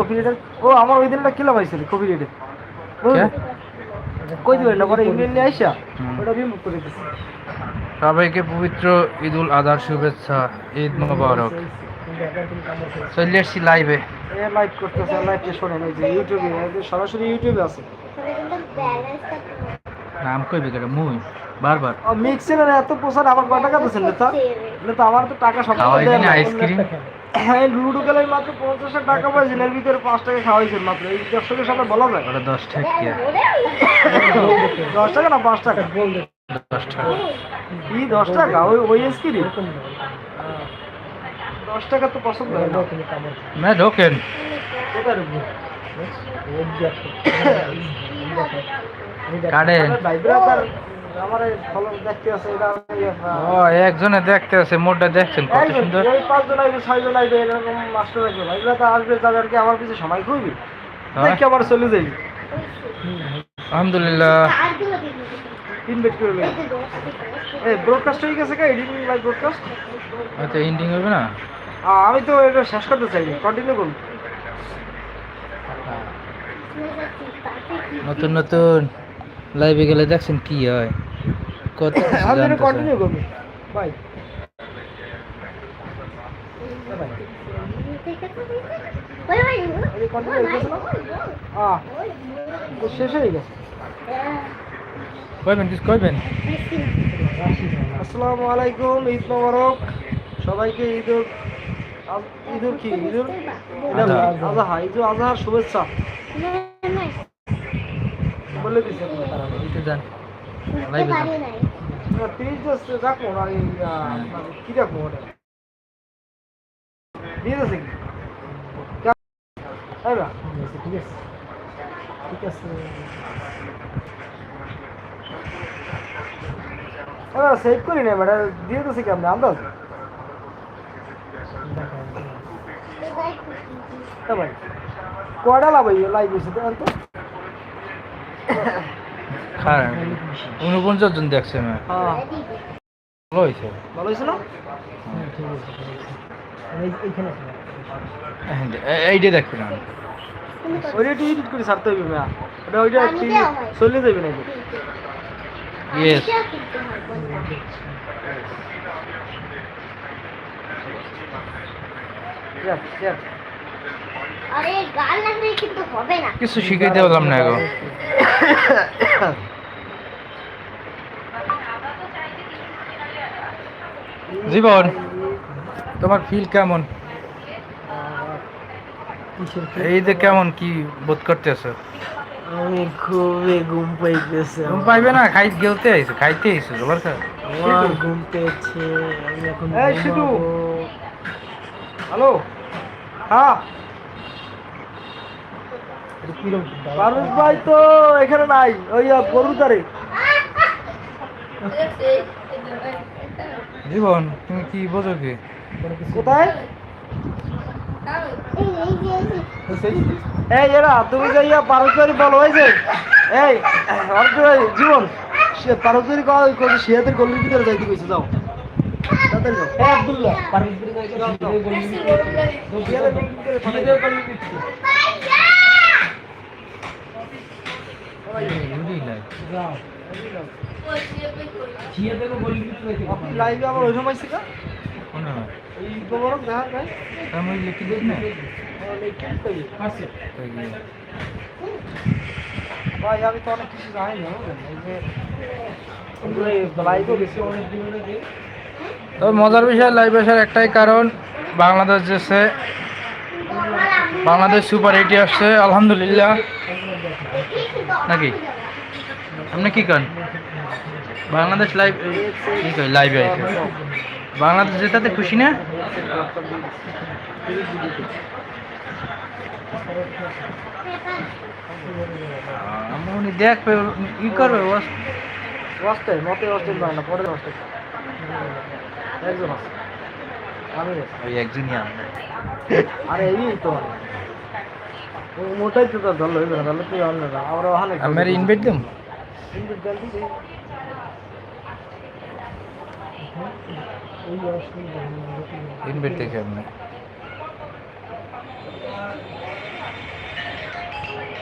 Copy রেটের ও আমার ওই দিনটা কিলো পাইছিল কপি রেটে কই দিবেন না পরে ইমেল নিয়ে আইসা। ওটা রিমুভ করে দিছি। সবাইকে পবিত্র ঈদ উল আজহার শুভেচ্ছা ঈদ মোবারক। চলে এসছি লাইভে এ লাইভ করতেছে লাইভে শোনেন ওই যে ইউটিউবে সরাসরি ইউটিউবে আছে। নাম কইবে কেন মুই? বারবার? ও মিক্সির এত প্রসার আমার কয় টাকা দিয়েছেন নেতা নেতা আমার তো টাকা সব আইসক্রিম হ্যাঁ লুডো খেলায় মাত্র পঞ্চাশ টাকা পাইছেন এর ভিতরে পাঁচ টাকা খাওয়াইছেন মাত্র। এই দর্শকের সাথে বলা যায়? ওটা দশ টাকা। দশ টাকা না পাঁচ টাকা? দশ টাকা। কি দশ টাকা? ওই ওই আইসক্রিম? দশ টাকা তো পছন্দ হয় না। ঢোকেন। কোথায় ইয়ে, একজনে দেখতে আছে মোটটা দেখছেন কত সুন্দর। এই পাঁচজন আইবে ছয়জন আইবে এরকম মাস্টার আসবে ভাইব্রাতা আসবে যাবে আর কি আমার পিছে সময় খুবই। হ্যাঁ। দেখি আবার চলে যাই। আলহামদুলিল্লাহ। ইনভাইট করে লই এই ব্রডকাস্ট হয়ে গেছে কা এডিটিং লাইভ ব্রডকাস্ট আচ্ছা এন্ডিং হবে না? আমি তো এটা শেষ করতে চাই কন্টিনিউ করুন। নতুন নতুন। লাইভে গেলে দেখছেন কি হয়। কত কিছু আমি কন্টিনিউ। করব বাই শেষ হয়ে গেছে। কইবেন কিছু কইবেন আসসালামু আলাইকুম ঈদ মোবারক। সবাইকে ঈদুল ঈদুল কি ঈদুল? আজহা। আজহা ঈদুল আজহার শুভেচ্ছা। বলে দিচ্ছে দিতে যান লাইভে যান তিরিশ দশ রাখব না এই আহ, কি রাখব ওটা দিয়ে দিচ্ছে কি তাই না ঠিক আছে ঠিক আছে এবার সেভ করি না ম্যাডাম দিয়ে দিচ্ছে কি আপনি আন্দাজ হ্যাঁ ভাই কয়টা লাভ হইবে লাইভ হয়েছে তো তো খারাপ উনপঞ্চাশ জন দেখছে না। হ্যাঁ। ভালো হয়েছে। ভালো হয়েছে না? এ- এইটা দেখবেন না ওইটা একটু এডিট করে ছাড়তে হইবে ম্যা ওটা ওইটা চলে যাবে নাকি? ইয়েস যাক যাক। আরে গাল লাগলে কিন্তু হবে না। কিছু শিখাইতে পারলাম না গো। জীবন তোমার ফিল কেমন? এই যে কেমন কি বোধ করতেছো? আমি খুবই ঘুম পাইতেছে। ঘুম পাইবে না খাই গেলতে আইছে খাইতে আইছে জবার খা আমার ঘুম পেয়েছে আমি এখন এই সিটু হ্যালো? হ্যাঁ? পারুস ভাই তো এখানে নাই ওই গরুদারে জীবন তুমি কি বোঝো কি? কোথায়? এই এরা তুমি যাইয়া পারস্পরিক বলো হয়েছে এই অর্জুন জীবন সে পারস্পরিক গলির ভিতরে যাইতে কইছে যাও। আব্দুল্লাহ পারস্পরিক যাও, যাও। শিয়াদের গলির ভিতরে পাঠাই দাও। যাও। আপনি লাইভে আমার ওই সময় ছিল এই গোবরক দেখা যায়। আমি লিখি দিই না। ভাই আমি তো অনেক কিছু জানি না বুঝলেন? এই যে লাইভে গেছি অনেক দিন তবে মজার বিষয় লাইভ আসার একটাই কারণ বাংলাদেশ যেছে বাংলাদেশ সুপার এইটি আসছে আলহামদুলিল্লাহ। নাকি? আপনি কি কন বাংলাদেশ লাইভ কি কই লাইভে আইছে বাংলাদেশ জেতাতে খুশি না? আমি উনি দেখবে ই করবে ওয়াস্তে মতে ওয়াস্তে নয় না পরে ওয়াস্তে একজন আছে। আমি রে। ওই একজনই আমরা আরে এই তো। মোটাই তো ধরলো না ধরলে তুই না। আমরা ওখানে আমার ইনভাইট দিম ইনভাইট দেন দিছি। ওই অসুবিধা নেই। ইনভাইট দেখে আপনি